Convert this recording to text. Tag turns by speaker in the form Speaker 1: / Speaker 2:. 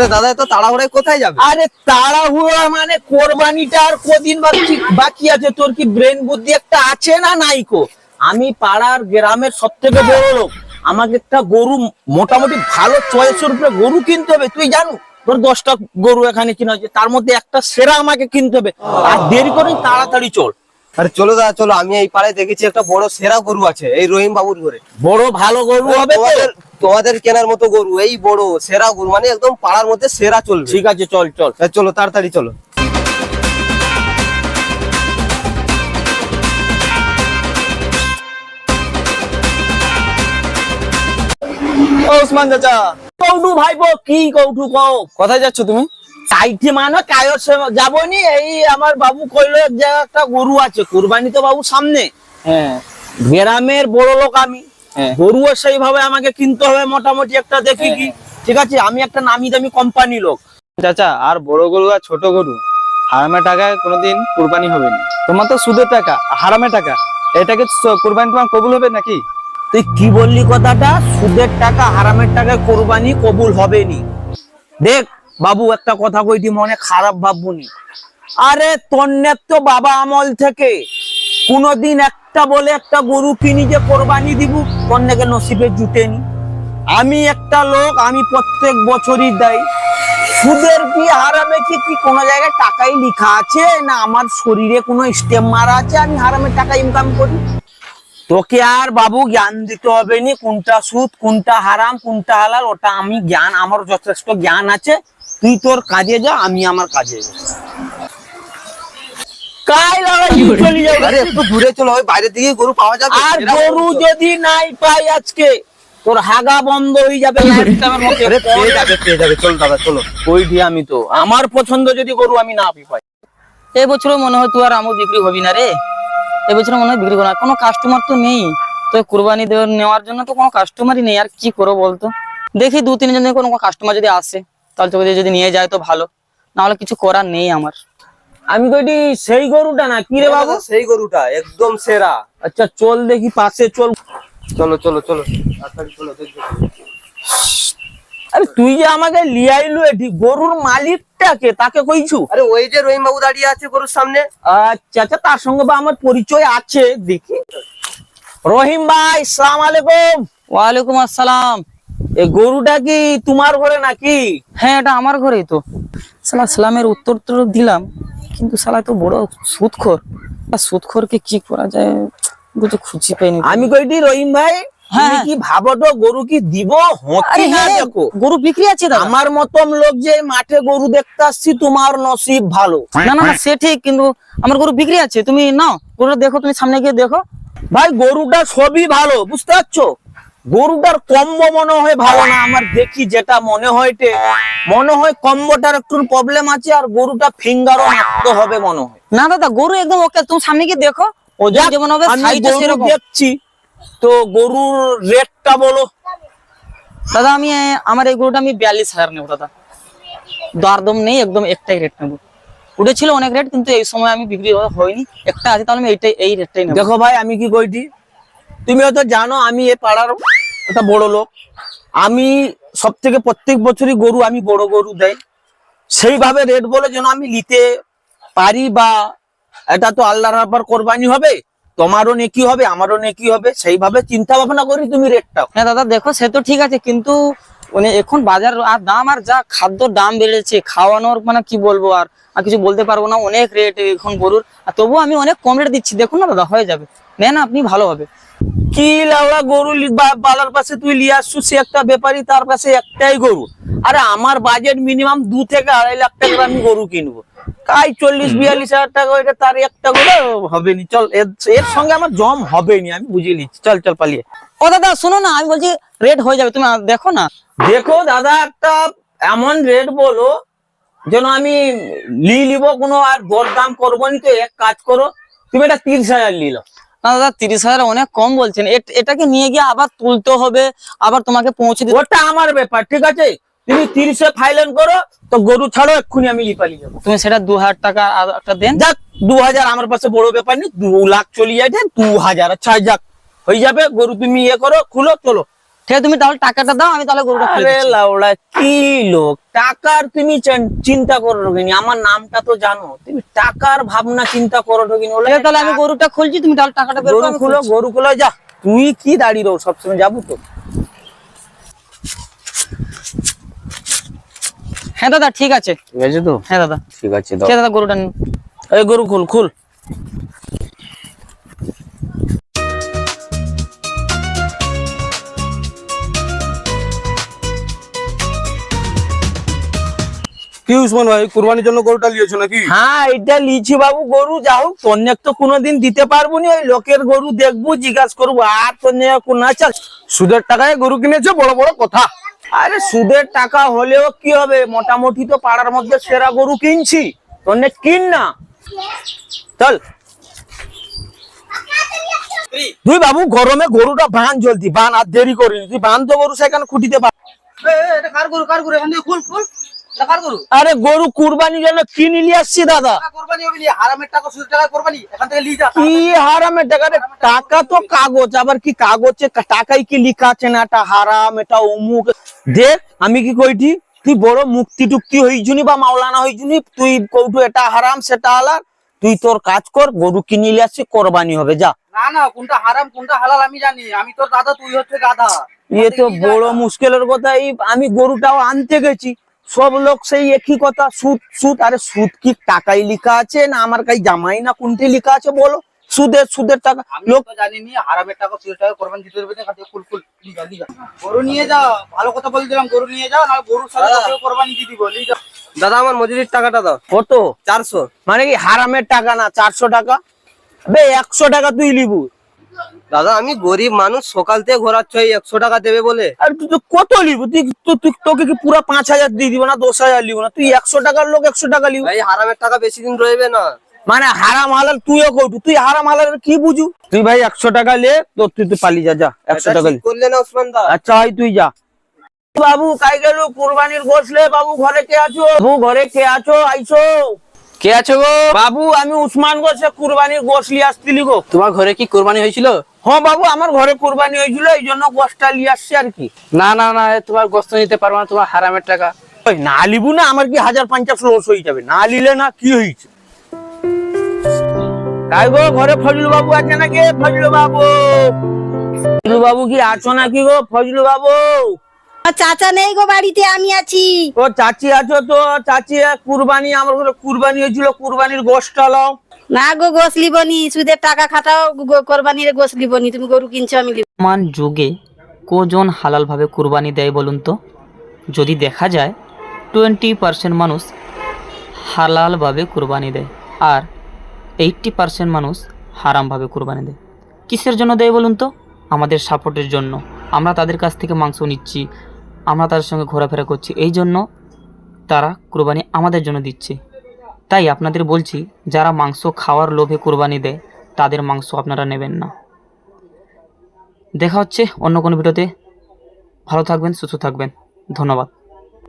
Speaker 1: আরে দাদা এত তাড়াহুড়ায় কোথায় যাবে?
Speaker 2: আরে তাড়াহুড়া মানে কোরবানিটা আর কদিন বাকি বাকি আছে? তোর কি ব্রেন বুদ্ধি একটা আছে না নাইকো আমি পাড়ার গ্রামের সব থেকে বড় লোক। আমাকে একটা গরু মোটামুটি ভালো চয়েসের উপরে গরু কিনতে হবে। তুই জানো তোর দশটা গরু এখানে কিনা হচ্ছে তার মধ্যে একটা সেরা আমাকে কিনতে হবে। আর দেরি করে তাড়াতাড়ি চল।
Speaker 1: আরে চলো দাদা চলো। আমি এই পাড়ায় দেখেছি একটা বড় সেরা গরু আছে এই রহিম বাবুর ঘরে।
Speaker 2: বড় ভালো গরু হবে তো?
Speaker 1: তোমাদের কেনার মতো গরু এই বড় সেরা গরু মানে একদম পাড়ার মধ্যে সেরা চলবে।
Speaker 2: ঠিক আছে চল চল।
Speaker 1: চলো তাড়াতাড়ি চলো। ও ওসমান চাচা
Speaker 2: কৌটু ভাইবো কি কৌটু কও?
Speaker 1: কোথায় যাচ্ছ তুমি?
Speaker 2: চাইতে মানে কায়র যাবনি এই আমার বাবু কইলো একটা গরু আছে কুরবানি তো বাবু সামনে।
Speaker 1: হ্যাঁ।
Speaker 2: গ্রামের বড় লোক আমি।
Speaker 1: হ্যাঁ।
Speaker 2: গরুও সেইভাবে আমাকে কিনতে হবে মোটামুটি একটা দেখি কি। ঠিক আছে আমি একটা নামি দামি কোম্পানি লোক।
Speaker 3: চাচা আর বড় গরু আর ছোট গরু হারামের টাকায় কোনোদিন কুরবানি হবে না। তোমার তো সুদের টাকা হারামের টাকা। এটাকে কুরবানি তোমার কবুল হবে নাকি?
Speaker 2: তুই কি বললি কথাটা? সুদের টাকা হারামের টাকায় কোরবানি কবুল হবে নি দেখ বাবু একটা কথা কইটি মনে খারাপ ভাববুনি আরে তন্নের তো বাবা আমল থেকে কোনদিন একটা বলে একটা গরু কিনি যে কোরবানি দিব তন্নেকে নসিবে জুটেনি আমি একটা লোক, আমি প্রত্যেক বছরই দেয় সুদের কি হারামে কি কি কোন জায়গায় টাকাই লেখা আছে? না, আমার শরীরে কোনো স্টেম মারা আছে, আমি হারামের টাকা ইনকাম করি? তোকে আর বাবু জ্ঞান দিতে হবে নি, কোনটা সুদ, কোনটা হারাম, কোনটা হালাল, ওটা আমি জ্ঞান, আমার যথেষ্ট জ্ঞান আছে। তুই তোর কাজে যা, আমি আমার কাজে যা লাগা চলে যাবে।
Speaker 1: আরে একটু দূরে চলো ওই বাইরের দিকে গরু পাওয়া যাবে।
Speaker 2: আর গরু যদি নাই পাই আজকে তোর হাগা বন্ধ হয়ে যাবে।
Speaker 1: পেয়ে যাবে পেয়ে যাবে চলো দাদা চলো।
Speaker 2: ওইটি আমি তো? আমার পছন্দ যদি গরু আমি না পাই।
Speaker 4: এই বছরও মনে হয় তুই আর আমও বিক্রি হবি না রে। এই বছর মনে হয় বিক্রি করো না। কোনো কাস্টমার তো নেই। তো কুরবানি দেওয়ার নেওয়ার জন্য তো কোনো কাস্টমারই নেই। আর কি করব বলতো? দেখি দু তিনজন কোনো কাস্টমার যদি আসে তাহলে তোকে যদি নিয়ে যায় তো ভালো। না হলে কিছু করার নেই আমার।
Speaker 2: আমি কইটি সেই গরুটা না? কি রে বাবু?
Speaker 1: সেই গরুটা একদম সেরা।
Speaker 2: আচ্ছা চল দেখি পাশে চল।
Speaker 1: চলো চলো চলো। চলো
Speaker 2: আরে তুই যে আমাকে লিয়াইলু এটি গরুর মালিকটাকে তাকে কইছু?
Speaker 1: আরে ওই যে রহিম বাবু দাঁড়িয়ে আছে গরুর সামনে।
Speaker 2: আচ্ছা আচ্ছা তার সঙ্গে বা আমার পরিচয় আছে দেখি। রহিম ভাই সালাম আলাইকুম।
Speaker 4: ওয়ালাইকুম আসসালাম।
Speaker 2: এই গরুটা কি তোমার ঘরে নাকি?
Speaker 4: হ্যাঁ এটা আমার ঘরেই তো। সালা সালামের উত্তর তো দিলাম। কিন্তু সালা তো বড় সুদখোর আর সুদখোরকে কি করা যায়? খুঁজি পাইনি।
Speaker 2: আমি কইটি রহিম ভাই
Speaker 4: হ্যাঁ।
Speaker 2: কি ভাবটো গরু কি দিব? না
Speaker 4: হ্যাঁ,
Speaker 2: দেখো।
Speaker 4: গরু বিক্রি আছে দাদা।
Speaker 2: আমার মতন লোক যে মাঠে গরু দেখতে আসছি তোমার নসিব ভালো।
Speaker 4: না সে ঠিক কিন্তু আমার গরু বিক্রি আছে। তুমি নাও গরুটা দেখো তুমি সামনে গিয়ে দেখো।
Speaker 2: ভাই গরুটা সবই ভালো বুঝতে পারছ? গরুটার কম্ব মনে হয় ভালো না আমার দেখি যেটা মনে হয় টে, মনে হয় কম্বটার একটু প্রবলেম আছে আর গরুটা ফিঙ্গারও মারতে হবে মনে হয়।
Speaker 4: না দাদা গরু একদম ওকে তুমি সামনে গিয়ে দেখো।
Speaker 2: ও যাক,
Speaker 4: যেমন হবে
Speaker 2: দেখছি। তো গরুর রেটটা বলো।
Speaker 4: দাদা আমি আমার এই গরুটা আমি বিয়াল্লিশ হাজার নেব দাদা। দরদম নেই একদম একটাই রেট নেব। উঠেছিল অনেক রেট কিন্তু এই সময় আমি বিক্রি হয়নি। একটা আছে তাহলে আমি এইটাই এই রেটটাই নেব।
Speaker 2: দেখো ভাই আমি কি কইটি? তুমি হয়তো জানো, আমি এ পাড়ার একটা বড় লোক। আমি সব থেকে প্রত্যেক বছরই গরু আমি বড় গরু দেয় সেইভাবে রেট বলে যেন আমি নিতে পারি বা এটা তো আল্লাহর আবার কোরবানি হবে, তোমারও নেকি হবে, আমারও নেকি হবে, সেইভাবে চিন্তা ভাবনা করি তুমি রেটটা।
Speaker 4: হ্যাঁ দাদা, দেখো, সে তো ঠিক আছে, কিন্তু মানে এখন বাজার আর দাম আর যা খাদ্য দাম বেড়েছে খাওয়ানোর মানে কি বলব আর? আর কিছু বলতে পারব না অনেক রেট এখন গরুর। আর তবুও আমি অনেক কম রেট দিচ্ছি। দেখুন না দাদা হয়ে যাবে। নেন আপনি ভালো হবে।
Speaker 2: কি লাউড়া গরু বালার পাশে তুই লিয়ে আসছু সে একটা ব্যাপারী তার কাছে একটাই গরু। আরে আমার বাজেট মিনিমাম দু থেকে আড়াই লাখ টাকার আমি গরু কিনবো। কাই চল্লিশ বিয়াল্লিশ হাজার টাকা ওইটা তার একটা গরু হবে নি চল এর সঙ্গে আমার জম হবে নি আমি বুঝে নিচ্ছি। চল চল পালিয়ে।
Speaker 4: ও দাদা শোনো না আমি বলছি রেট হয়ে যাবে। তুমি দেখো না
Speaker 2: দেখো দাদা একটা এমন রেট বলো যেন আমি লি লিব কোনো আর দরদাম করব নি তো এক কাজ করো তুমি এটা তিরিশ হাজার নিল
Speaker 4: না দাদা তিরিশ হাজার অনেক কম বলছেন। এট- এটাকে নিয়ে গিয়ে আবার তুলতে হবে আবার তোমাকে পৌঁছে দিতে
Speaker 2: ওটা আমার ব্যাপার ঠিক আছে? তুমি তিরিশে ফাইলেন করো তো গরু ছাড়ো এক্ষুনি আমি লিপালি যাব।
Speaker 4: তুমি সেটা দু হাজার টাকা আর একটা দেন।
Speaker 2: যাক দু হাজার আমার পাশে বড় ব্যাপার নেই দু লাখ চলে যাচ্ছে দু হাজার আচ্ছা যাক হয়ে যাবে গরু তুমি ইয়ে করো খুলো চলো।
Speaker 5: ঠিক তুমি তাহলে টাকাটা দাও আমি তাহলে গরুটা
Speaker 2: আরে লাউড়া কি লোক? টাকার তুমি চিন্তা করো ঢোকিনি আমার নামটা তো জানো। তুমি টাকার ভাবনা চিন্তা করো ঢোকিনি
Speaker 5: তাহলে আমি গরুটা খুলছি তুমি তাহলে টাকাটা বের করো
Speaker 2: গরু খুলো। গরু খুলো যা। তুই কি দাঁড়িয়ে রো সবসময় যাব তো।
Speaker 5: হ্যাঁ দাদা ঠিক আছে।
Speaker 2: ঠিক আছে তো?
Speaker 5: হ্যাঁ দাদা।
Speaker 2: ঠিক আছে
Speaker 5: দাদা গরুটা
Speaker 2: এই গরু খুল খুল।
Speaker 6: কি উসমান ভাই কুরবানির জন্য গরুটা নিয়েছো নাকি?
Speaker 2: হ্যাঁ এটা বাবু গরু যা হোক তন্নেক তো কোনোদিন দিতে পারব না ওই লোকের গরু দেখব জিজ্ঞাসা করব আর তন্নে কোন আচ্ছা
Speaker 6: সুদের টাকায় গরু কিনেছো? বড় বড় কথা।
Speaker 2: আরে সুদের টাকা হলেও কি হবে? মোটামুটি তো পাড়ার মধ্যে সেরা গরু কিনছি তন্নে কিন না। চল। তুই বাবু গরমে গরুটা বান জলদি বান আর দেরি করিনি তুই বান তো গরু সেখানে খুঁটিতে পার
Speaker 7: কার গরু? কার গরু? এখান থেকে খুল খুল।
Speaker 2: আরে গরু কুরবানির জন্য কিনে নিয়ে আসছি দাদা?
Speaker 7: কোরবানি কোরবানি
Speaker 2: কি হারামের টাকা? টাকা তো কাগজ আবার কি কাগজে কা- টাকায় কি লিখা আছে না? এটা হারাম এটা অমুক। দেখ আমি কি কইটি? তুই বড় মুক্তি টুক্তি হইছুনি বা মাওলানা হইছুনি তুই কৌটু এটা হারাম সেটা হালাল। তুই তোর কাজ কর গরু কিনে নিয়ে আসছি কোরবানি হবে যা।
Speaker 7: না না কোনটা হারাম কোনটা হালাল আমি জানি। আমি তোর দাদা তুই হচ্ছে গাধা।
Speaker 2: ইয়ে তো বড় মুশকিলের কথা এই আমি গরুটাও আনতে গেছি। সব লোক সেই একই কথা সুদ সুদ আরে সুদ কি টাকায় লিখা আছে না আমার কাছে জামাই না কোনটি লিখা আছে বলো? সুদের সুদের টাকা
Speaker 7: আমি
Speaker 2: লোক
Speaker 7: তো জানি নি হারামের টাকা সুদের টাকা কোরবানি দিতে যা লিয়ে যা গরু নিয়ে যাও ভালো কথা বলে দিলাম গরু নিয়ে যাও না গরুর সাথে কোরবানি দিয়ে দিব দাদা আমার মজুরির টাকাটা দাও।
Speaker 2: কত?
Speaker 7: চারশো।
Speaker 2: মানে কি হারামের টাকা না চারশো টাকা? বে একশো টাকা তুই লিবু
Speaker 7: দাদা আমি গরিব মানুষ সকাল থেকে ঘোরাচ্ছ একশো টাকা দেবে বলে।
Speaker 2: আর তুই কত লিবু? তুই তোকে কি পুরো পাঁচ হাজার দিয়ে দিব না দশ হাজার লিবু না? তুই একশো টাকার লোক একশো টাকা লিবু।
Speaker 7: ভাই হারামের টাকা বেশি দিন রইবে না।
Speaker 2: মানে হারাম হালাল তুইও কৌটু। তুই হারাম হালাল কি বুঝু? তুই ভাই একশো টাকা লে তো তুই তুই পালিয়ে যা যা একশো টাকা
Speaker 7: করলে না ওসমান দা।
Speaker 2: আচ্ছা ভাই তুই যা। বাবু কাই গেল কুরবানির গোসলে বাবু ঘরে কে আছো? বাবু ঘরে কে আছো? আইছো
Speaker 5: কে আছো গো?
Speaker 2: বাবু আমি উসমান গোসে কুরবানির গোস লিয়ে আসছিলি গো।
Speaker 5: তোমার ঘরে কি কোরবানি হয়েছিল?
Speaker 2: হ্যাঁ বাবু আমার ঘরে কুরবানি হয়েছিল এই জন্য গোসটা লিয়ে আসছি আর কি।
Speaker 5: না না না তোমার গোস্ত নিতে পারব না তোমার হারামের টাকা।
Speaker 2: ওই না লিবু না আমার কি হাজার পঞ্চাশ লস হয়ে যাবে। না লিলে না কি হয়েছে? তাই গো ঘরে ফজলু বাবু আছে নাকি? ফজলু বাবু। ফজলু বাবু কি আছো নাকি গো ফজলু বাবু?
Speaker 8: চাচা নেই গো বাড়িতে আমি আছি।
Speaker 2: ও চাচি আছো তো? চাচি কুরবানি আমার ঘরে কুরবানি হয়েছিল কুরবানির গোষ্ঠটা লাও
Speaker 8: না গো গোস লিবনি সুদের টাকা খাটাও গো- কোরবানির গোস লিবনি তুমি গরু কিনছো আমি লিব।
Speaker 4: বর্তমান যুগে কজন হালালভাবে কুরবানি দেয় বলুন তো? যদি দেখা যায় টোয়েন্টি পার্সেন্ট মানুষ হালালভাবে কুরবানি দেয় আর এইট্টি পার্সেন্ট মানুষ হারামভাবে কুরবানি দেয়। কিসের জন্য দেয় বলুন তো? আমাদের সাপোর্টের জন্য। আমরা তাদের কাছ থেকে মাংস নিচ্ছি আমরা তাদের সঙ্গে ঘোরাফেরা করছি। এই জন্য তারা কুরবানি আমাদের জন্য দিচ্ছে। তাই আপনাদের বলছি, যারা মাংস খাওয়ার লোভে কুরবানি দেয়, তাদের মাংস আপনারা নেবেন না। দেখা হচ্ছে অন্য কোনো ভিডিওতে। ভালো থাকবেন, সুস্থ থাকবেন। ধন্যবাদ।